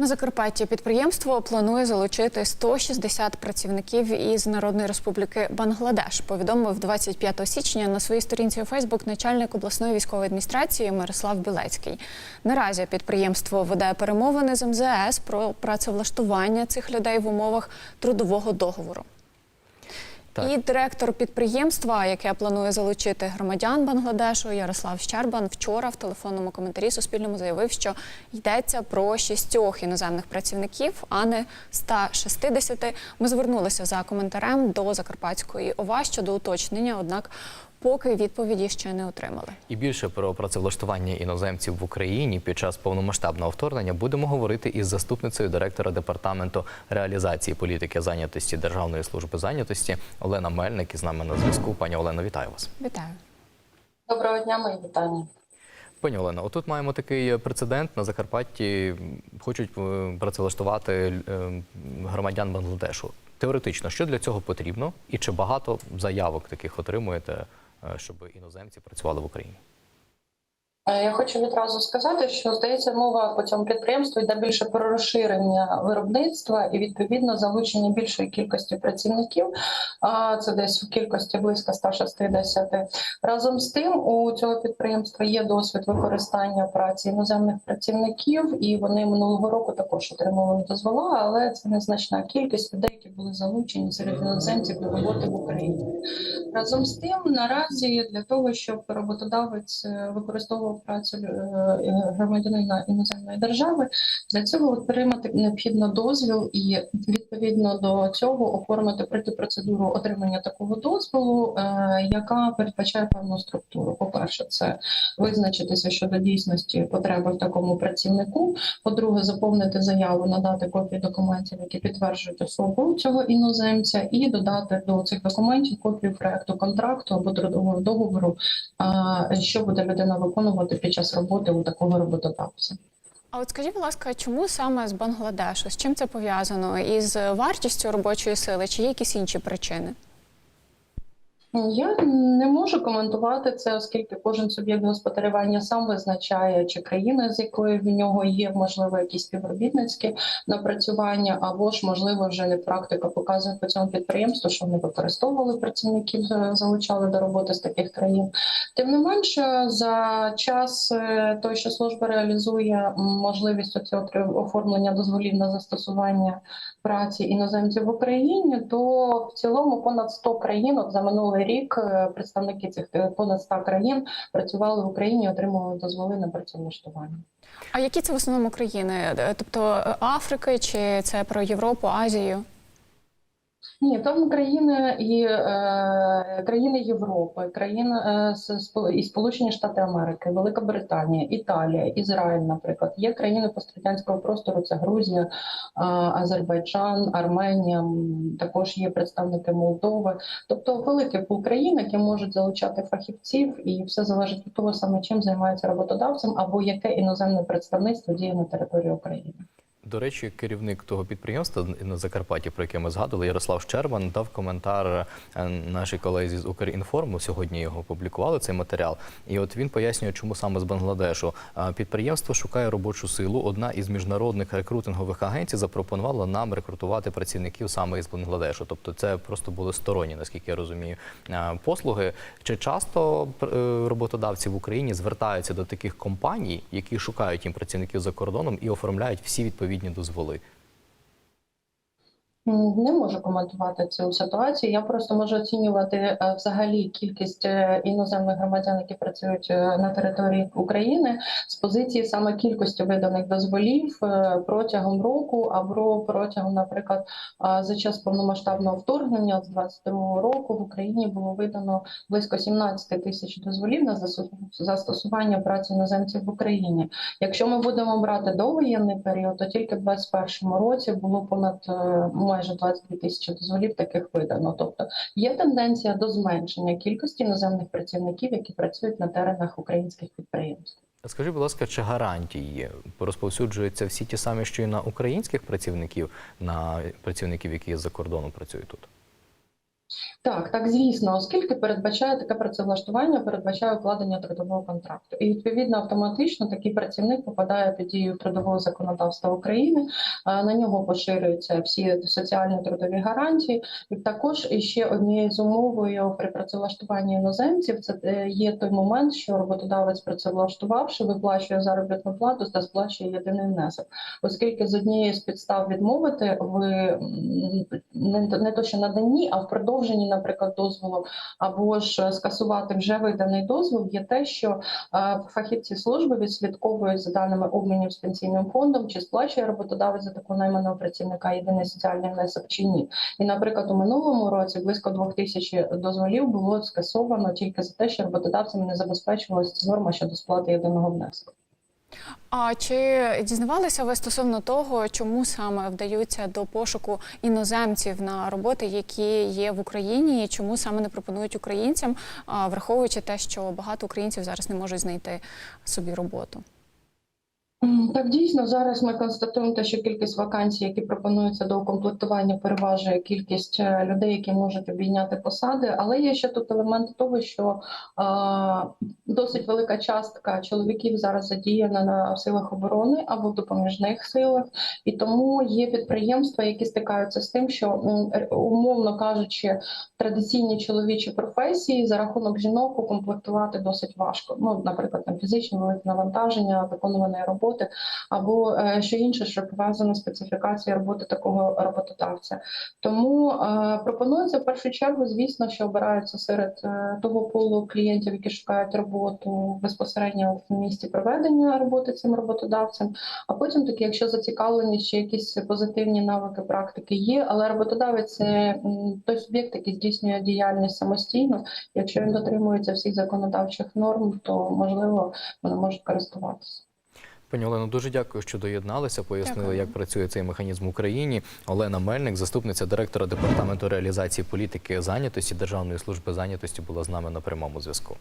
На Закарпатті підприємство планує залучити 160 працівників із Народної Республіки Бангладеш. Повідомив 25 січня на своїй сторінці у Фейсбук начальник обласної військової адміністрації Мирослав Білецький. Наразі підприємство веде перемовини з МЗС про працевлаштування цих людей в умовах трудового договору. Так. І директор підприємства, яке планує залучити громадян Бангладешу, Ярослав Щербан, вчора в телефонному коментарі Суспільному заявив, що йдеться про шістьох іноземних працівників, а не 160. Ми звернулися за коментарем до Закарпатської ОВА щодо уточнення, однак поки відповіді ще не отримали. І більше про працевлаштування іноземців в Україні під час повномасштабного вторгнення будемо говорити із заступницею директора департаменту реалізації політики зайнятості Державної служби зайнятості Олена Мельник із нами на зв'язку. Пані Олено, вітаю вас. Вітаю. Доброго дня, мої вітання. Пані Олено, отут маємо такий прецедент на Закарпатті. Хочуть е, працевлаштувати е, громадян Бангладешу. Теоретично, що для цього потрібно, і чи багато заявок таких отримуєте, щоб іноземці працювали в Україні? Е, Я хочу відразу сказати, що здається, мова по цьому підприємству йде більше про розширення виробництва і відповідно залучення більшої кількості працівників. А це десь в кількості близько 160. Разом з тим, у цього підприємства є досвід використання праці іноземних працівників, і вони минулого року також отримували дозвола, але це незначна кількість людей, які були залучені серед іноземців до роботи в Україні. Разом з тим, наразі для того, щоб роботодавець е, використовував працю е, громадянина іноземної держави, для цього отримати необхідно дозвіл і відповідно до цього оформити пройти процедуру отримання такого дозволу, е, яка передбачає певну структуру. По перше, це визначитися щодо дійсності потреби в такому працівнику. По-друге, заповнити заяву, надати копії документів, які підтверджують особу цього іноземця, і додати до цих документів копію проекту контракту або трудового договору, що буде людина виконувати під час роботи у такого роботодавця. А от скажіть, будь ласка, чому саме з Бангладешу? З чим це пов'язано? Із вартістю робочої сили чи є якісь інші причини? Я не можу коментувати це, оскільки кожен суб'єкт господарювання сам визначає, чи країна, з якою в нього є, можливо, якісь співробітницькі напрацювання, або ж, можливо, вже не практика показує по цьому підприємству, що вони використовували працівників, е, залучали до роботи з таких країн. Тим не менше, за час е, той, що служба реалізує можливість цього оформлення дозволів на застосування праці іноземців в Україні, то в цілому понад 100 країн за минулий рік е, представники цих е, понад 100 країн працювали в Україні, отримували дозволи на працевлаштування. А які це в основному країни? Е, Тобто Африки чи це про Європу, Азію? Ні, там країни і е, країни Європи, країни е, і Сполучені Штати Америки, Велика Британія, Італія, Ізраїль, наприклад, є країни пострадянського простору. Це Грузія, е, Азербайджан, Арменія. Також є представники Молдови. Тобто великий пул країн, які можуть залучати фахівців, і все залежить від того саме, чим займається роботодавцем або яке іноземне представництво діє на території України. До речі, керівник того підприємства на Закарпатті, про яке ми згадували, Ярослав Щербан, дав коментар е, нашій колезі з Укрінформу. Сьогодні його опублікували цей матеріал. І от він пояснює, чому саме з Бангладешу. Підприємство шукає робочу силу. Одна із міжнародних рекрутингових агенцій запропонувала нам рекрутувати працівників саме із Бангладешу. Тобто, це просто були сторонні, наскільки я розумію, послуги. Чи часто е, роботодавці в Україні звертаються до таких компаній, які шукають їм працівників за кордоном і оформляють всі відповідні дозволи? М, Не можу коментувати цю ситуацію. Я просто можу оцінювати е, взагалі кількість е, іноземних громадян, які працюють е, на території України, з позиції саме кількості виданих дозволів протягом року або протягом, наприклад, за час повномасштабного вторгнення з 22 року в Україні було видано близько 17 тисяч дозволів на застосу- застосування праці іноземців в Україні. Якщо ми будемо брати довоєнний період, то тільки в 2021 році було понад майже 22 тисячі дозволів таких видано. Тобто є тенденція до зменшення кількості іноземних працівників, які працюють на теренах українських підприємств. Скажіть, будь ласка, чи гарантії розповсюджуються всі ті самі, що і на українських працівників, на працівників, які за кордоном працюють тут? Так, так, звісно, оскільки передбачає таке працевлаштування, передбачає укладення трудового контракту. І відповідно автоматично такий працівник попадає під дію трудового законодавства України. На нього поширюються всі соціальні трудові гарантії. І також ще однією з умовою при працевлаштуванні іноземців це е, є той момент, що роботодавець працевлаштувавши, виплачує заробітну плату та сплачує єдиний внесок, оскільки з однієї з підстав відмовити в м, не, то, що наданні, а в продовженні, наприклад, дозволу або ж скасувати вже виданий дозвіл, є те, що е, фахівці служби відслідковують за даними обмінів з пенсійним фондом, чи сплачує роботодавець за такого найманого працівника єдиний соціальний внесок чи ні. І, наприклад, у минулому році близько двох тисяч дозволів було скасовано тільки за те, що роботодавцям не забезпечувалася норма щодо сплати єдиного внеску. А чи дізнавалися ви стосовно того, чому саме вдаються до пошуку іноземців на роботи, які є в Україні, і чому саме не пропонують українцям, враховуючи те, що багато українців зараз не можуть знайти собі роботу? Так, дійсно, зараз ми констатуємо те, що кількість вакансій, які пропонуються до укомплектування, переважує кількість е, людей, які можуть обійняти посади. Але є ще тут елемент того, що а, досить велика частка чоловіків зараз задіяна на силах оборони або в допоміжних силах, і тому є підприємства, які стикаються з тим, що умовно кажучи, традиційні чоловічі професії за рахунок жінок укомплектувати досить важко. Ну, наприклад, там фізичне велике навантаження, виконуваної роботи, або е, що інше, що пов'язано з специфікацією роботи такого роботодавця. Тому е, пропонується в першу чергу, звісно, що обираються серед е, того полу клієнтів, які шукають роботу безпосередньо в місці проведення роботи цим роботодавцем. А потім таки, якщо зацікавлені, ще якісь позитивні навики практики є, але роботодавець це той суб'єкт, який здійснює діяльність самостійно. Якщо він дотримується всіх законодавчих норм, то можливо вони можуть користуватися. Пані Олено, дуже дякую, що доєдналися. Пояснили, Дякую. як працює цей механізм в Україні. Олена Мельник, заступниця директора департаменту реалізації політики зайнятості Державної служби зайнятості, була з нами на прямому зв'язку.